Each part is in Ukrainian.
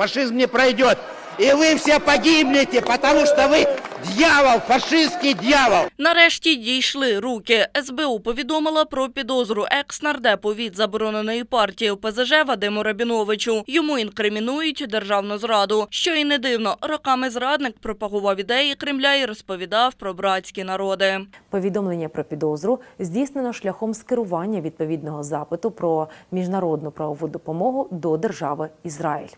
фашизм не пройдет. И вы все погибнете, потому что вы дьявол, фашистский дьявол. Нарешті дійшли руки. СБУ повідомила про підозру екс-нардепу від забороненої партії ОПЗЖ Вадиму Рабіновичу. Йому інкримінують державну зраду. Що і не дивно, роками зрадник пропагував ідеї Кремля і розповідав про братські народи. Повідомлення про підозру здійснено шляхом скерування відповідного запиту про міжнародну правову допомогу до держави Ізраїль.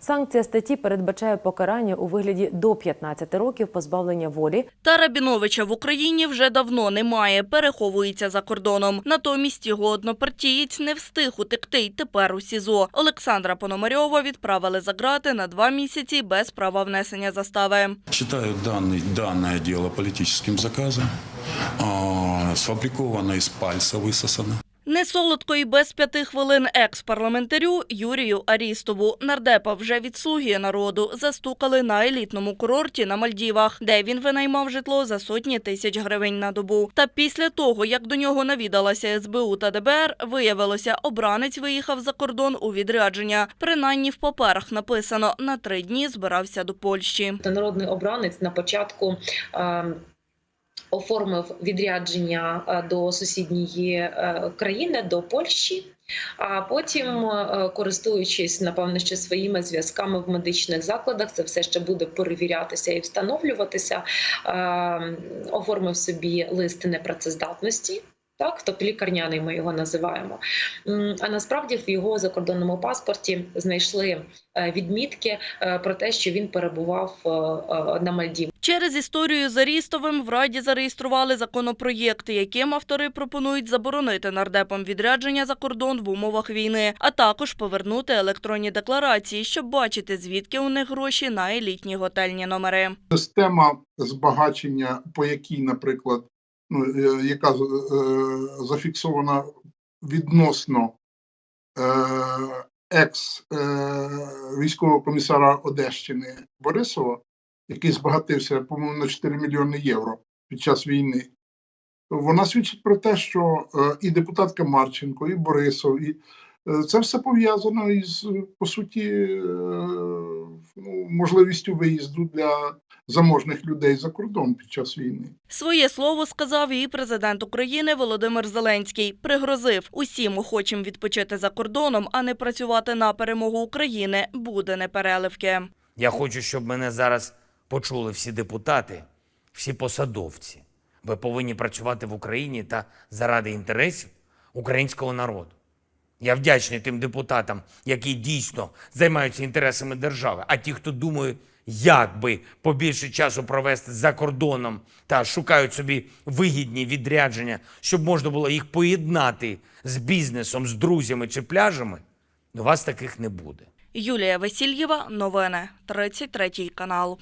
Санкція статті передбачає покарання у вигляді до 15 років позбавлення волі Та Рабіновича в Україні вже давно немає, переховується за кордоном. Натомість його однопартієць не встиг утекти й тепер у СІЗО. Олександра Пономарьова відправили за грати на два місяці без права внесення застави. Считаю данный, данное дело политическим заказом. Сфабриковано из пальца высосано. Не солодко і без п'яти хвилин екс-парламентарю Юрію Арістову. Нардепа вже від «Слуги народу застукали на елітному курорті на Мальдівах, де він винаймав житло за сотні тисяч гривень на добу. Та після того, як до нього навідалася СБУ та ДБР, виявилося, обранець виїхав за кордон у відрядження. Принаймні в паперах написано на три дні збирався до Польщі. Та народний обранець на початку е, оформив відрядження е, до сусідньої е, країни, до Польщі. А потім, е, користуючись напевно, що своїми зв'язками в медичних закладах, це все ще буде перевірятися і встановлюватися. Оформив собі лист непрацездатності. Так, тобто лікарняний ми його називаємо. А насправді в його закордонному паспорті знайшли е, відмітки е, про те, що він перебував е, на Мальдівах. Через історію з Арістовим в Раді зареєстрували законопроєкт, яким автори пропонують заборонити нардепам відрядження за кордон в умовах війни, а також повернути електронні декларації, щоб бачити, звідки у них гроші на елітні готельні номери. система збагачення, по якій, наприклад, яка е, зафіксована відносно е, екс е, військового комісара Одещини Борисова, який збагатився, по-моєму, на 4 мільйони євро під час війни. Вона свідчить про те, що е, і депутатка Марченко, і Борисов, і е, це все пов'язано із, е, по суті, е, ну, можливістю виїзду для заможних людей за кордон під час війни. Своє слово сказав і президент України Володимир Зеленський. Пригрозив усім охочим відпочити за кордоном, а не працювати на перемогу України. Буде непереливки. Я хочу, щоб мене зараз почули всі депутати, всі посадовці. Ви повинні працювати в Україні та заради інтересів українського народу. Я вдячний тим депутатам, які дійсно займаються інтересами держави, а ті, хто думає, як би побільше часу провести за кордоном та шукають собі вигідні відрядження, щоб можна було їх поєднати з бізнесом, з друзями чи пляжами, у вас таких не буде. Юлія Васильєва, новини, 33 канал.